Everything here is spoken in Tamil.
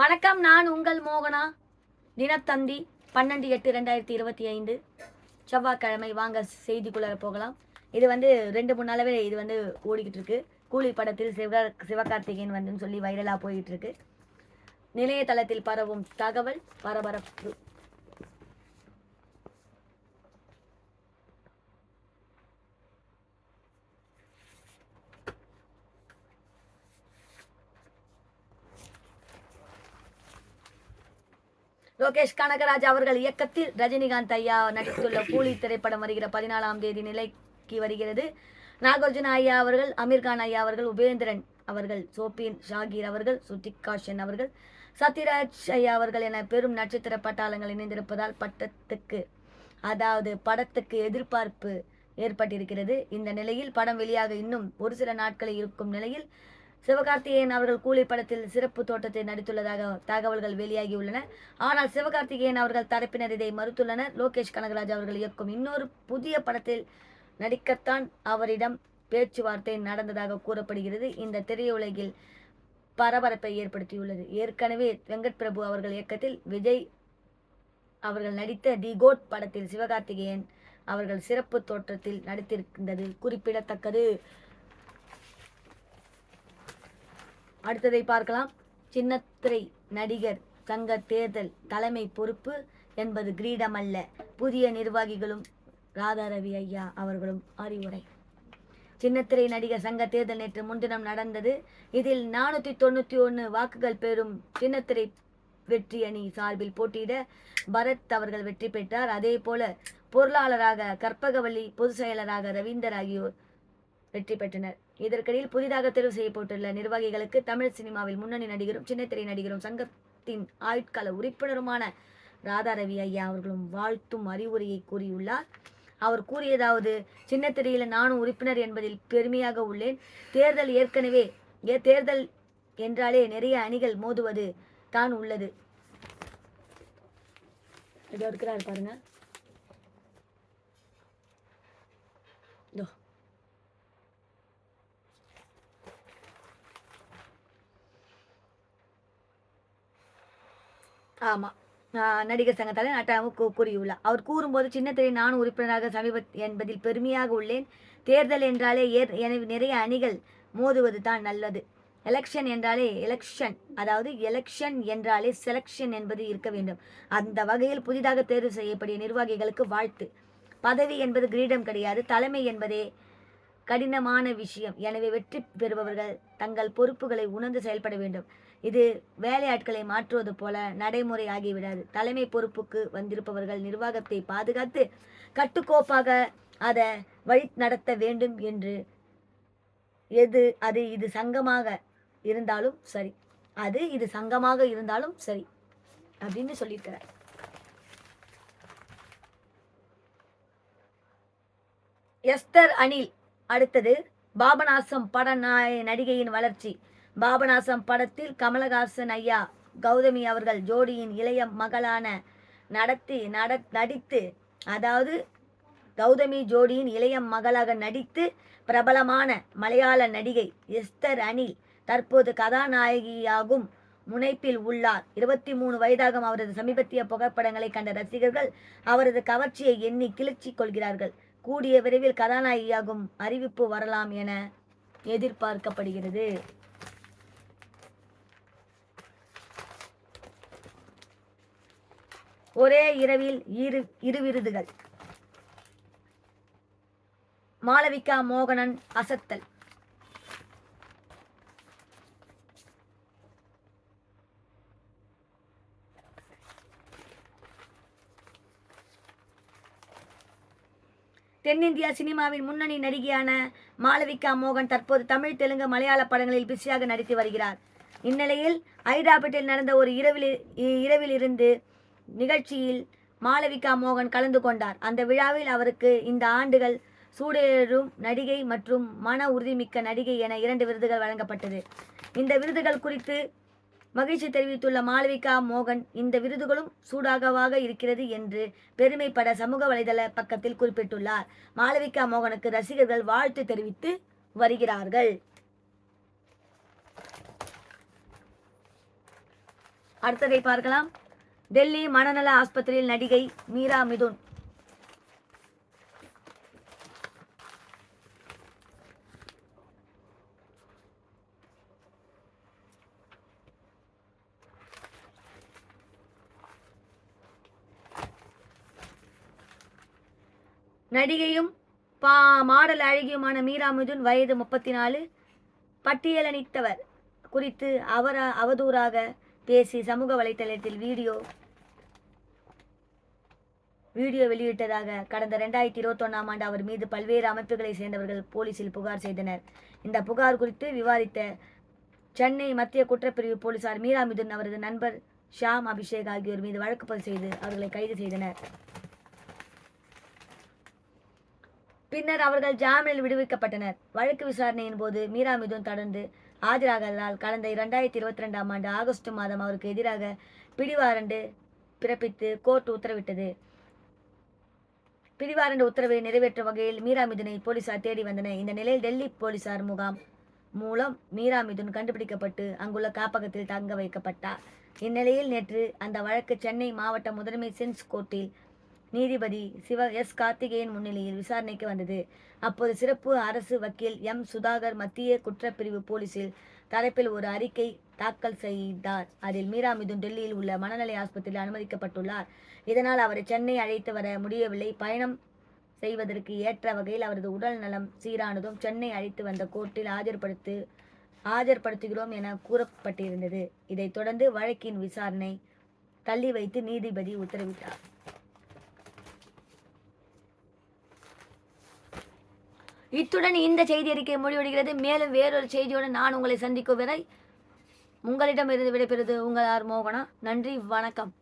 வணக்கம் நான் உங்கள் மோகனா? தினத்தந்தி பன்னெண்டு எட்டு ரெண்டாயிரத்தி இருபத்தி ஐந்து. செவ்வாய்க்கிழமை வாங்க செய்திக்குள்ளே போகலாம். இது வந்து ரெண்டு மூணு நாளாவே இது வந்து ஓடிக்கிட்டு இருக்கு. கூலி படத்தில் சிவ சிவகார்த்திகேயன் வந்துன்னு சொல்லி வைரலாக போயிட்டு இருக்கு. நிலையதளத்தில் பரவும் தகவல் பரபரப்பு. லோகேஷ் கனகராஜ் அவர்கள் இயக்கத்தில் ரஜினிகாந்த் ஐயா நடித்துள்ள கூலி திரைப்படம் வருகிற பதினாலாம் தேதி நிலைக்கு வருகிறது. நாகார்ஜுன ஐயா அவர்கள் அமீர்கான் ஐயா அவர்கள் உபேந்திரன் அவர்கள் சோபின் ஷாகீர் அவர்கள் சுட்டிகாஷன் அவர்கள் சத்யராஜ் ஐயா அவர்கள் என பெரும் நட்சத்திர பட்டாளங்கள் இணைந்திருப்பதால் பட்டத்துக்கு அதாவது படத்துக்கு எதிர்பார்ப்பு ஏற்பட்டிருக்கிறது. இந்த நிலையில் படம் வெளியாக இன்னும் ஒரு சில நாட்களில் இருக்கும் நிலையில் சிவகார்த்திகேயன் அவர்கள் கூலி படத்தில் சிறப்பு தோட்டத்தை நடித்துள்ளதாக தகவல்கள் வெளியாகியுள்ளன ஆனால் சிவகார்த்திகேயன் அவர்கள் தரப்பினர் இதை மறுத்துள்ளனர். லோகேஷ் கனகராஜ் அவர்கள் இயக்கும் இன்னொரு புதிய படத்தில் நடிக்கத்தான் அவரிடம் பேச்சுவார்த்தை நடந்ததாக கூறப்படுகிறது. இந்த திரையுலகில் பரபரப்பை ஏற்படுத்தியுள்ளது. ஏற்கனவே வெங்கட் பிரபு அவர்கள் இயக்கத்தில் விஜய் அவர்கள் நடித்த தி கோட் படத்தில் சிவகார்த்திகேயன் அவர்கள் சிறப்பு தோற்றத்தில் நடித்திருக்கின்றது குறிப்பிடத்தக்கது. அடுத்ததை பார்க்கலாம். சின்னத்திரை நடிகர் சங்க தேர்தல் தலைமை பொறுப்பு என்பது கிரீடம் அல்ல புதிய நிர்வாகிகளும் ராதாரவி ஐயா அவர்களும் அறிவுரை. சின்னத்திரை நடிகர் சங்க தேர்தல் நேற்று முன்தினம் நடந்தது. இதில் நானூற்றி தொண்ணூற்றி ஒன்று வாக்குகள் பெறும் சின்னத்திரை வெற்றி அணி சார்பில் போட்டியிட பரத் அவர்கள் வெற்றி பெற்றார். அதே போல பொருளாளராக கற்பகவல்லி பொதுச் செயலராக ரவீந்தர் ஆகியோர் வெற்றி பெற்றனர். இதற்கிடையில் புதிதாக தேர்வு செய்யப்பட்டுள்ள நிர்வாகிகளுக்கு தமிழ் சினிமாவில் முன்னணி நடிகரும் சின்னத்திரை நடிகரும் சங்கத்தின் ஆயுட்கால உறுப்பினருமான ராதாரவி ஐயா அவர்களும் வாழ்த்தும் அறிவுரையை கூறியுள்ளார். அவர் கூறியதாவது சின்னத்திரையில் நானும் உறுப்பினர் என்பதில் பெருமையாக உள்ளேன். தேர்தல் ஏற்கனவே ஏ தேர்தல் என்றாலே நிறைய அணிகள் மோதுவது தான் உள்ளது. இதோ இருக்கிறார் பாருங்கள் இதோ ஆமாம் நடிகர் சங்க தலைவர் நட்டாவும் கூ கூறியுள்ளார். அவர் கூறும்போது சின்னத்திரை நான் உறுப்பினராக சமீப என்பதில் பெருமையாக உள்ளேன். தேர்தல் என்றாலே ஏர் எனவே நிறைய அணிகள் மோதுவது தான் நல்லது. எலெக்ஷன் என்றாலே எலெக்ஷன். அதாவது எலெக்ஷன் என்றாலே செலெக்ஷன் என்பது இருக்க வேண்டும். அந்த வகையில் புதிதாக தேர்வு செய்யப்படிய நிர்வாகிகளுக்கு வாழ்த்து. பதவி என்பது கிரீடம் கிடையாது. தலைமை என்பதே கடினமான விஷயம். எனவே வெற்றி பெறுபவர்கள் தங்கள் பொறுப்புகளை உணர்ந்து செயல்பட வேண்டும். இது வேலையாட்களை மாற்றுவது போல நடைமுறை ஆகிவிடாது. தலைமை பொறுப்புக்கு வந்திருப்பவர்கள் நிர்வாகத்தை பாதுகாத்து கட்டுக்கோப்பாக அதை வழி நடத்த வேண்டும் என்று எது அது இது சங்கமாக இருந்தாலும் சரி. அது இது சங்கமாக இருந்தாலும் சரி அப்படின்னு சொல்லியிருக்கிறார். எஸ்தர் அனில் அடுத்தது பாபநாசம் பட நாய நடிகையின் வளர்ச்சி. பாபநாசம் படத்தில் கமலஹாசன் ஐயா கௌதமி அவர்கள் ஜோடியின் இளைய மகளான நடத்தி நட நடித்து அதாவது கௌதமி ஜோடியின் இளைய மகளாக நடித்து பிரபலமான மலையாள நடிகை எஸ்தர் அனில் தற்போது கதாநாயகியாகும் முனைப்பில் உள்ளார். இருபத்தி மூணு வயதாகும் அவரது சமீபத்திய புகைப்படங்களை கண்ட ரசிகர்கள் அவரது கவர்ச்சியை எண்ணி கிளர்ச்சி கொள்கிறார்கள். கூடிய விரைவில் கதாநாயகியாகும் அறிவிப்பு வரலாம் என எதிர்பார்க்கப்படுகிறது. ஒரே இரவில் இரு இரு விருதுகள். மாளவிகா மோகனன் அசத்தல். தென்னிந்தியா சினிமாவின் முன்னணி நடிகையான மாளவிகா மோகன் தற்போது தமிழ் தெலுங்கு மலையாள படங்களில் பிஸியாக நடித்து வருகிறார். இந்நிலையில் ஹைதராபாத்தில் நடந்த ஒரு இரவில் இரவில் இருந்து நிகழ்ச்சியில் மாளவிகா மோகன் கலந்து கொண்டார். அந்த விழாவில் அவருக்கு இந்த ஆண்டுகள் சூடேறும் நடிகை மற்றும் மன உறுதிமிக்க நடிகை என இரண்டு விருதுகள் வழங்கப்பட்டது. இந்த விருதுகள் குறித்து மகிழ்ச்சி தெரிவித்துள்ள மாளவிகா மோகன் இந்த விருதுகளும் சூடாகவாக இருக்கிறது என்று பெருமைப்பட சமூக வலைதள பக்கத்தில் குறிப்பிட்டுள்ளார். மாளவிகா மோகனுக்கு ரசிகர்கள் வாழ்த்து தெரிவித்து வருகிறார்கள். அடுத்ததை பார்க்கலாம். டெல்லி மனநல ஆஸ்பத்திரியில் நடிகை மீரா மிதுன். நடிகையும் பா மாடல் அழகியுமான மீரா மிதுன் வயது முப்பத்தி நாலு. பட்டியலணித்தவர் குறித்து அவர அவதூறாக பேசி சமூக வலைத்தளத்தில் வீடியோ வீடியோ வெளியிட்டதாக கடந்த ரெண்டாயிரத்தி இருபத்தொன்னாம் ஆண்டு அவர் மீது பல்வேறு அமைப்புகளை சேர்ந்தவர்கள் போலீசில் புகார் செய்தனர். இந்த புகார் குறித்து விவாதித்த சென்னை மத்திய குற்றப்பிரிவு போலீசார் மீரா மிதுன் அவரது நண்பர் ஷாம் அபிஷேக் ஆகியோர் மீது வழக்கு பதிவு செய்து அவர்களை கைது செய்தனர். பின்னர் அவர்கள் ஜாமீனில் விடுவிக்கப்பட்டனர். வழக்கு விசாரணையின் போது மீரா மிதுன் தொடர்ந்து ஆஜராகலால் கடந்த இரண்டாயிரத்தி இருபத்தி ரெண்டாம் ஆண்டு ஆகஸ்ட் மாதம் அவருக்கு எதிராக பிடிவாரண்டு பிறப்பித்து கோர்ட் உத்தரவிட்டது. பிடிவாரண்டு உத்தரவை நிறைவேற்றும் வகையில் மீரா மிதுனை போலீசார் தேடி வந்தனர் இந்த நிலையில் டெல்லி போலீசார் முகாம் மூலம் மீரா மிதுன் கண்டுபிடிக்கப்பட்டு அங்குள்ள காப்பகத்தில் தங்க வைக்கப்பட்டார். இந்நிலையில் நேற்று அந்த வழக்கு சென்னை மாவட்ட முதன்மை சென்ஸ் கோர்ட்டில் நீதிபதி சிவ எஸ் கார்த்திகேயன் முன்னிலையில் விசாரணைக்கு வந்தது. அப்போது சிறப்பு அரசு வக்கீல் எம். சுதாகர் மத்திய குற்றப்பிரிவு போலீசில் தரப்பில் ஒரு அறிக்கை தாக்கல் செய்தார். அதில் மீரா மிதுன் டெல்லியில் உள்ள மனநிலை ஆஸ்பத்திரியில் அனுமதிக்கப்பட்டுள்ளார். இதனால் அவரை சென்னை அழைத்து வர முடியவில்லை. பயணம் செய்வதற்கு ஏற்ற வகையில் அவரது உடல் நலம் சீரானதும் சென்னை அழைத்து வந்த கோர்ட்டில் ஆஜர்படுத்து ஆஜர்படுத்துகிறோம் என கூறப்பட்டிருந்தது. இதைத் தொடர்ந்து வழக்கின் விசாரணை தள்ளி வைத்து நீதிபதி உத்தரவிட்டார். இத்துடன் இந்த செய்தி அறிக்கை முடிவடைகிறது. மேலும் வேறொரு செய்தியோடு நான் உங்களை சந்திக்கும் வரை உங்களிடமிருந்து விடைபெறுவது உங்கள் ஆர் மோகனா. நன்றி வணக்கம்.